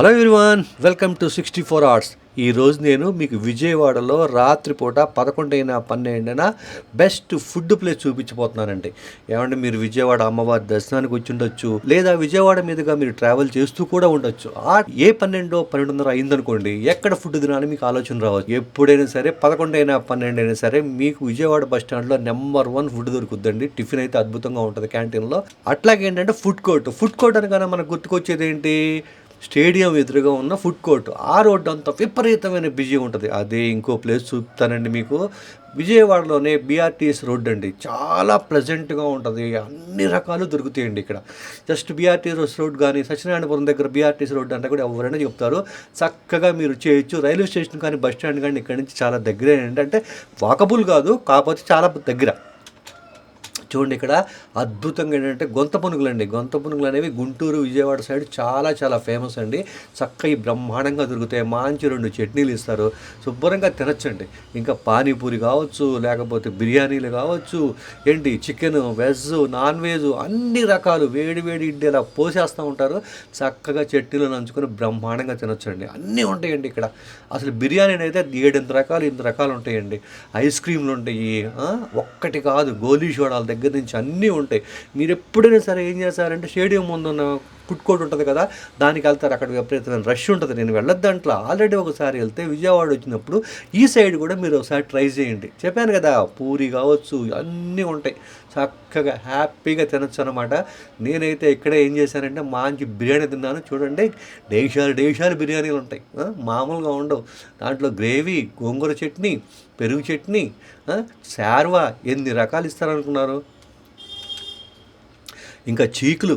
Hello everyone welcome to sixty four hours ఈరోజు నేను మీకు విజయవాడలో రాత్రిపూట పదకొండైనా పన్నెండైనా బెస్ట్ ఫుడ్ ప్లేస్ చూపించబోతున్నానండి. ఏమంటే మీరు విజయవాడ అమ్మవారి దర్శనానికి వచ్చి ఉండొచ్చు లేదా విజయవాడ మీదుగా మీరు ట్రావెల్ చేస్తూ కూడా ఉండొచ్చు. ఆ ఏ పన్నెండో పన్నెండున్నర అయిందనుకోండి ఎక్కడ ఫుడ్ తినాలని మీకు ఆలోచన రావచ్చు. ఎప్పుడైనా సరే పదకొండైనా పన్నెండు అయినా సరే మీకు విజయవాడ బస్ స్టాండ్లో నెంబర్ వన్ ఫుడ్ దొరుకుద్దండి. టిఫిన్ అయితే అద్భుతంగా ఉంటుంది క్యాంటీన్లో అట్లాగే ఏంటంటే ఫుడ్ కోర్ట్ ఫుడ్ కోర్ట్ అనగానే మనకు గుర్తుకొచ్చేది ఏంటి స్టేడియం ఎదురుగా ఉన్న ఫుడ్ కోర్ట్. ఆ రోడ్డు అంతా విపరీతమైన బిజీ ఉంటుంది. అదే ఇంకో ప్లేస్ చూపుతానండి మీకు. విజయవాడలోనే బీఆర్టీఎస్ రోడ్ అండి. చాలా ప్లెజెంట్గా ఉంటుంది. అన్ని రకాలు దొరుకుతాయండి ఇక్కడ. జస్ట్ బీఆర్టీఎస్ రోడ్ కానీ సత్యనారాయణపురం దగ్గర బీఆర్టీఎస్ రోడ్ అంటే కూడా ఎవరైనా చెప్తారు. చక్కగా మీరు చేయొచ్చు. రైల్వే స్టేషన్ కానీ బస్ స్టాండ్ కానీ ఇక్కడ నుంచి చాలా దగ్గరే అంటే వాకబుల్ కాదు కాకపోతే చాలా దగ్గర. చూడండి ఇక్కడ అద్భుతంగా ఏంటంటే గొంత పునుగులు అండి గొంత పునుగులు అనేవి గుంటూరు విజయవాడ సైడ్ చాలా చాలా ఫేమస్ అండి. చక్కగా బ్రహ్మాండంగా దొరుకుతాయి. మంచి రెండు చట్నీలు ఇస్తారు. శుభ్రంగా తినచ్చండి. ఇంకా పానీపూరి కావచ్చు లేకపోతే బిర్యానీలు కావచ్చు ఏంటి చికెన్ వెజ్ నాన్ వెజ్ అన్ని రకాలు వేడి వేడి ఇడ్లీ ఇలా పోసేస్తూ ఉంటారు. చక్కగా చట్నీలు నంచుకొని బ్రహ్మాండంగా తినొచ్చండి. అన్నీ ఉంటాయండి ఇక్కడ. అసలు బిర్యానీ అయితే ఏడెనిమిది రకాలు ఎనిమిది రకాలు ఉంటాయండి. ఐస్ క్రీమ్లు ఉంటాయి. ఒక్కటి కాదు గోలీ సోడాల దగ్గర దగ్గర నుంచి అన్నీ ఉంటాయి. మీరు ఎప్పుడైనా సరే ఏం చేస్తారంటే స్టేడియం ముందున్న ఫుడ్ కోర్ట్ ఉంటుంది కదా దానికి వెళ్తారు. అక్కడ విపరీతమైన రష్ ఉంటుంది. నేను వెళ్ళొద్దు దాంట్లో ఆల్రెడీ ఒకసారి వెళ్తే విజయవాడ వచ్చినప్పుడు ఈ సైడ్ కూడా మీరు ఒకసారి ట్రై చేయండి. చెప్పాను కదా పూరి కావచ్చు అన్నీ ఉంటాయి. చక్కగా హ్యాపీగా తినొచ్చు అనమాట నేనైతే ఇక్కడ ఏం చేశానంటే మంచి బిర్యానీ తిన్నాను. చూడండి డేషాలు డేషాలు బిర్యానీలు ఉంటాయి. మామూలుగా ఉండవు. దాంట్లో గ్రేవీ గోంగూర చట్నీ పెరుగు చట్నీ శార్వా ఎన్ని రకాలు ఇస్తారనుకున్నారు? ఇంకా చీకులు.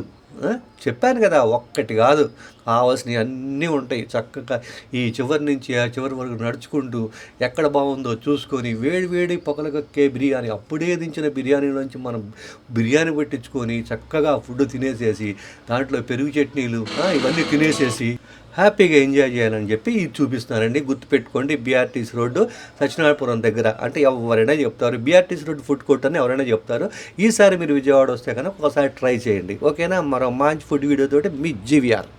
చెప్పాను కదా ఒక్కటి కాదు. కావాల్సినవి అన్నీ ఉంటాయి. చక్కగా ఈ చివరి నుంచి ఆ చివరి వరకు నడుచుకుంటూ ఎక్కడ బాగుందో చూసుకొని వేడి వేడి పొగలగక్కే బిర్యానీ అప్పుడే దించిన బిర్యానీ నుంచి మనం బిర్యానీ పెట్టించుకొని చక్కగా ఫుడ్ తినేసేసి దాంట్లో పెరుగు చట్నీలు ఇవన్నీ తినేసేసి హ్యాపీగా ఎంజాయ్ చేయాలని చెప్పి ఇది చూపిస్తున్నారండి. గుర్తుపెట్టుకోండి బీఆర్టీసీ రోడ్డు సత్యనారాయణపురం దగ్గర. అంటే ఎవరైనా చెప్తారు బీఆర్టీసీ రోడ్డు ఫుడ్ కోర్ట్ అని ఎవరైనా చెప్తారు. ఈసారి మీరు విజయవాడ వస్తే కనుక ఒకసారి ట్రై చేయండి. ఓకేనా? మరో మంచి ఫుడ్ వీడియోతోటి మీ జీవిఆర్.